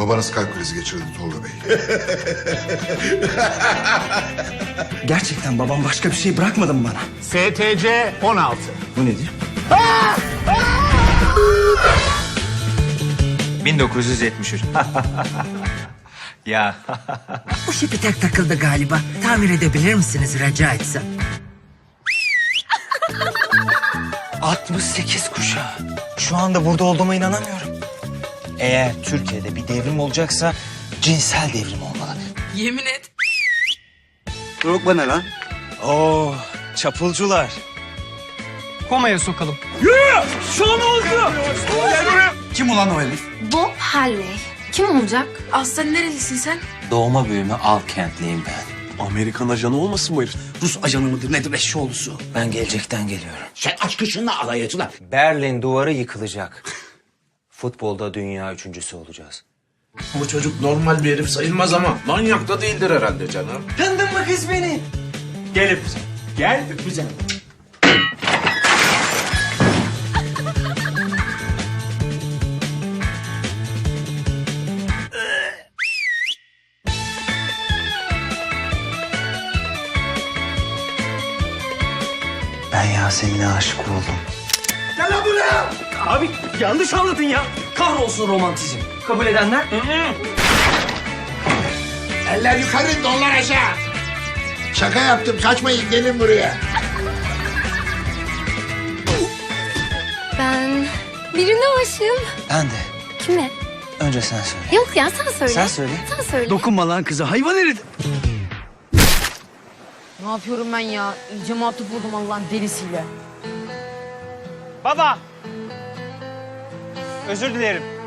Babanız kalp krizi geçirdi Tolga Bey. Gerçekten babam başka bir şey bırakmadı mı bana? STC 16. Bu nedir? 1973. ya Bu şey bir tek takıldı galiba. Tamir edebilir misiniz rica etsem? 68 kuşağı. Şu anda burada olduğuma inanamıyorum. Eğer Türkiye'de bir devrim olacaksa cinsel devrim olmalı. Yemin et. Drogba ne lan? Oo, çapulcular. Komaya sokalım. Kim ulan o herif? Bob Halley. Kim olacak? Aslan nerelisin sen? Doğma büyüme Alkentliyim ben. Amerikan ajanı olmasın bu herif? Rus ajanı mıdır nedir eşşoğlusu? Ben gelecekten geliyorum. Sen aşk ışığına alay et ulan. Berlin duvarı yıkılacak. Futbolda dünya üçüncüsü olacağız. Bu çocuk normal bir herif sayılmaz ama manyak da değildir herhalde canım. Tanıdın mı kız beni? Gel öpüze. Gel öpüze. Ben Yasemin'e aşık oldum. Abi yanlış anladın ya. Kahrolsun romantizm. Kabul edenler? Eller yukarı donlar aşağı. Şaka yaptım kaçmayın gelin buraya. Ben birine aşığım. Ben de. Kime? Önce sen söyle. Yok ya sen söyle. Sen söyle. Sen söyle. Dokunma lan kıza hayvan herif. Ne yapıyorum ben ya? İyice muhatap oldum Allah'ın delisiyle. Baba. Özür dilerim.